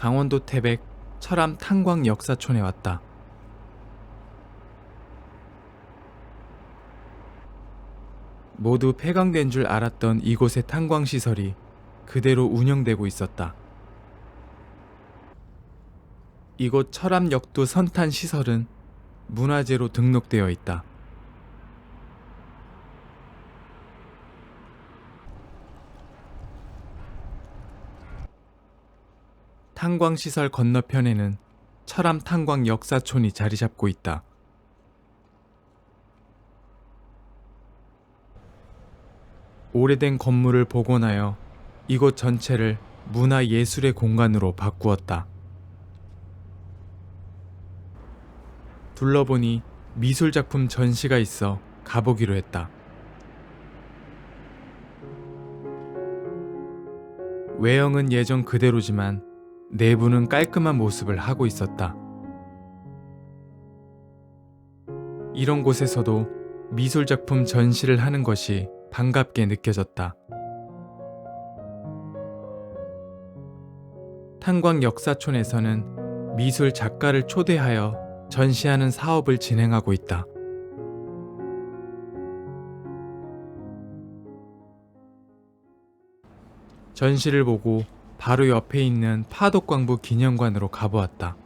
강원도 태백 철암 탄광 역사촌에 왔다. 모두 폐광된 줄 알았던 이곳의 탄광 시설이 그대로 운영되고 있었다. 이곳 철암 역도 선탄 시설은 문화재로 등록되어 있다. 탄광 시설 건너편에는 철암 탄광 역사촌이 자리 잡고 있다. 오래된 건물을 복원하여 이곳 전체를 문화예술의 공간으로 바꾸었다. 둘러보니 미술작품 전시가 있어 가보기로 했다. 외형은 예전 그대로지만 내부는 깔끔한 모습을 하고 있었다. 이런 곳에서도 미술 작품 전시를 하는 것이 반갑게 느껴졌다. 탄광 역사촌에서는 미술 작가를 초대하여 전시하는 사업을 진행하고 있다. 전시를 보고 바로 옆에 있는 파독광부 기념관으로 가보았다.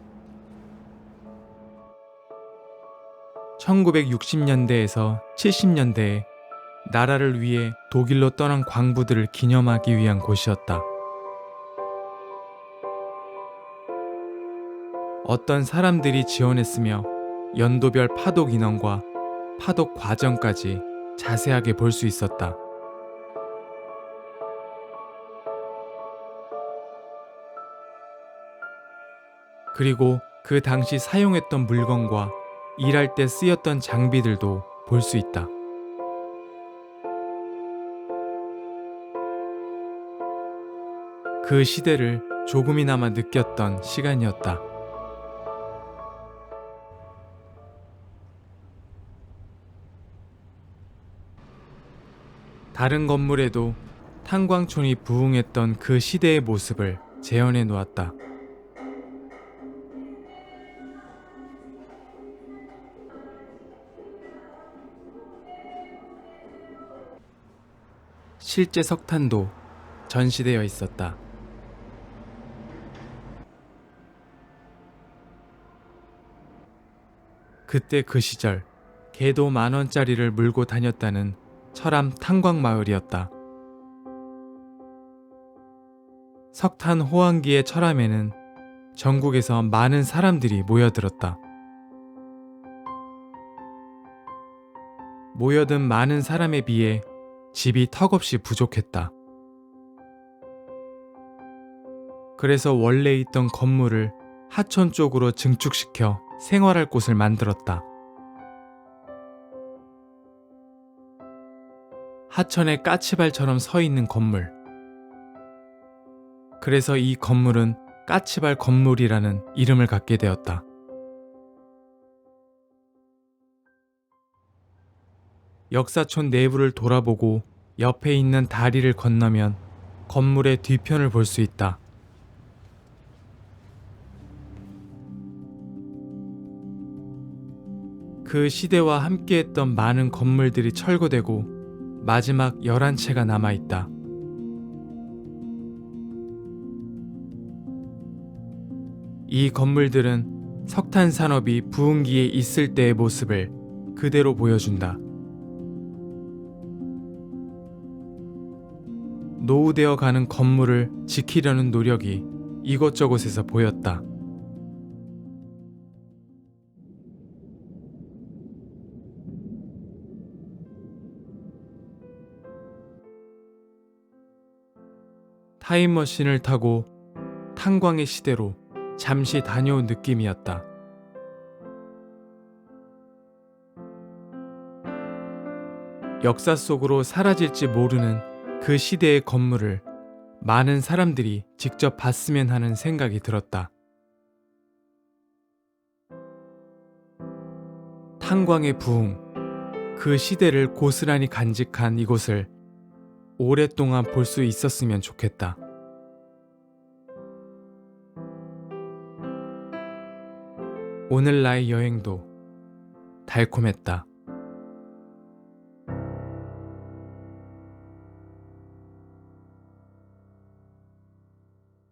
1960년대에서 70년대에 나라를 위해 독일로 떠난 광부들을 기념하기 위한 곳이었다. 어떤 사람들이 지원했으며 연도별 파독 인원과 파독 과정까지 자세하게 볼 수 있었다. 그리고 그 당시 사용했던 물건과 일할 때 쓰였던 장비들도 볼 수 있다. 그 시대를 조금이나마 느꼈던 시간이었다. 다른 건물에도 탄광촌이 부흥했던 그 시대의 모습을 재현해 놓았다. 실제 석탄도 전시되어 있었다. 그때 그 시절 개도 만 원짜리를 물고 다녔다는 철암 탄광 마을이었다. 석탄 호황기의 철암에는 전국에서 많은 사람들이 모여들었다. 모여든 많은 사람에 비해 집이 턱없이 부족했다. 그래서 원래 있던 건물을 하천 쪽으로 증축시켜 생활할 곳을 만들었다. 하천에 까치발처럼 서 있는 건물. 그래서 이 건물은 까치발 건물이라는 이름을 갖게 되었다. 역사촌 내부를 돌아보고 옆에 있는 다리를 건너면 건물의 뒤편을 볼 수 있다. 그 시대와 함께했던 많은 건물들이 철거되고 마지막 11채가 남아 있다. 이 건물들은 석탄 산업이 부흥기에 있을 때의 모습을 그대로 보여준다. 노후되어 가는 건물을 지키려는 노력이 이곳저곳에서 보였다. 타임머신을 타고 탄광의 시대로 잠시 다녀온 느낌이었다. 역사 속으로 사라질지 모르는 그 시대의 건물을 많은 사람들이 직접 봤으면 하는 생각이 들었다. 탄광의 부흥, 그 시대를 고스란히 간직한 이곳을 오랫동안 볼 수 있었으면 좋겠다. 오늘 나의 여행도 달콤했다.